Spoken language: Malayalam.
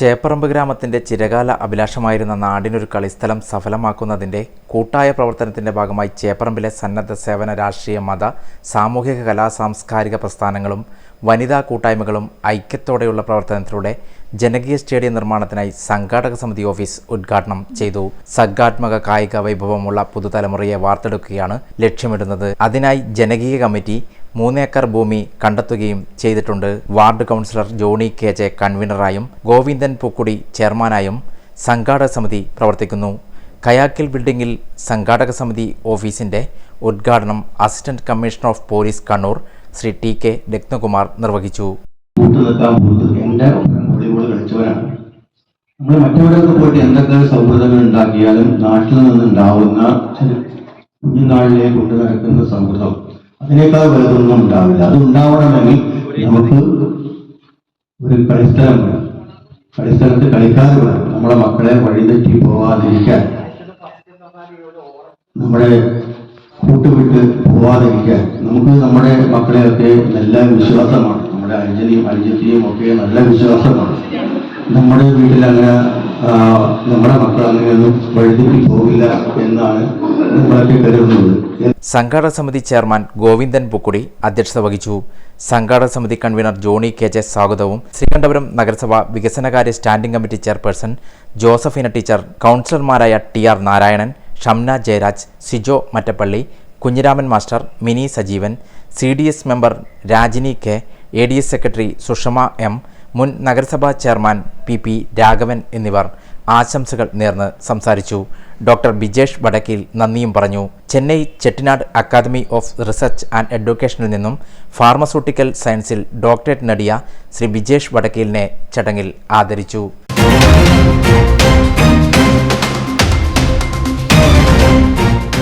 ചേപ്പറമ്പ് ഗ്രാമത്തിന്റെ ചിരകാല അഭിലാഷമായിരുന്ന നാടിനൊരു കളിസ്ഥലം സഫലമാക്കുന്നതിന്റെ കൂട്ടായ പ്രവർത്തനത്തിന്റെ ഭാഗമായി ചേപ്പറമ്പിലെ സന്നദ്ധ സേവന രാഷ്ട്രീയ മത സാമൂഹിക കലാ സാംസ്കാരിക പ്രസ്ഥാനങ്ങളും വനിതാ കൂട്ടായ്മകളും ഐക്യത്തോടെയുള്ള പ്രവർത്തനത്തിലൂടെ ജനകീയ സ്റ്റേഡിയം നിർമ്മാണത്തിനായി സംഘാടക സമിതി ഓഫീസ് ഉദ്ഘാടനം ചെയ്തു. സർഗാത്മക കായിക വൈഭവമുള്ള പുതുതലമുറയെ വാർത്തെടുക്കുകയാണ് ലക്ഷ്യമിടുന്നത്. അതിനായി ജനകീയ കമ്മിറ്റി മൂന്നേക്കർ ഭൂമി കണ്ടെത്തുകയും ചെയ്തിട്ടുണ്ട്. Ward councillor Johny K J കൺവീനറായും Govindan Pookkudi ചെയർമാനായും സംഘാടക സമിതി പ്രവർത്തിക്കുന്നു. കയാക്കിൽ ബിൽഡിംഗിൽ സംഘാടക സമിതി ഓഫീസിന്റെ ഉദ്ഘാടനം assistant commissioner of police Kannur Shri T K Ratnakumar നിർവഹിച്ചു. കളിച്ചവരാണ് നമ്മൾ മറ്റെവിടെയൊക്കെ പോയിട്ട് എന്തൊക്കെ സൗഹൃദങ്ങൾ ഉണ്ടാക്കിയാലും നാട്ടിൽ നിന്നുണ്ടാവുന്ന കുഞ്ഞുനാളിലെ കൊണ്ട് നടക്കുന്ന സൗഹൃദം അതിനേക്കാൾ വലുതൊന്നും ഉണ്ടാവില്ല. അത് ഉണ്ടാവണമെങ്കിൽ നമുക്ക് ഒരു കളിസ്ഥലം വേണം. കളിസ്ഥലത്ത് കളിക്കാതെ വേണം. നമ്മളെ മക്കളെ വഴിതെറ്റി പോവാതിരിക്കാൻ. നമ്മുടെ കൂട്ടുവിട്ട് പോവാതിരിക്കാൻ. നമുക്ക് നമ്മുടെ മക്കളെയൊക്കെ നല്ല വിശ്വാസമാണ്. നമ്മുടെ അനുജനെയും അനുജത്തെയും ഒക്കെ നല്ല വിശ്വാസമാണ്. നമ്മുടെ വീട്ടിൽ അങ്ങനെ നമ്മുടെ മക്കൾ അങ്ങനെയൊന്നും വഴിതെറ്റി പോകില്ല എന്നാണ് നമ്മളൊക്കെ കരുതുന്നത്. സംഘാടക സമിതി ചെയർമാൻ ഗോവിന്ദൻ പുക്കുടി അധ്യക്ഷത വഹിച്ചു. സംഘാടക സമിതി കൺവീനർ ജോണി കെ ജെ സ്വാഗതവും ശ്രീകണ്ഠപുരം നഗരസഭ വികസനകാര്യ standing committee chairperson Josephina teacher കൗൺസിലർമാരായ T R Narayanan Shamna Jayaraj Sijo Mattappally Kunhiraman master Mini Sajeevan C D S member Rajini K A D S secretary Sushama M മുൻ നഗരസഭാ ചെയർമാൻ പി പി രാഘവൻ എന്നിവർ ആശംസകൾ നേർന്ന് സംസാരിച്ചു. ഡോക്ടർ ബിജേഷ് വടക്കിൽ നന്ദിയും പറഞ്ഞു. Chennai Chettinad academy of research and എഡ്യൂക്കേഷനിൽ നിന്നും ഫാർമസ്യൂട്ടിക്കൽ സയൻസിൽ ഡോക്ടറേറ്റ് നേടിയ ശ്രീ ബിജേഷ് വടക്കീലിനെ ചടങ്ങിൽ ആദരിച്ചു.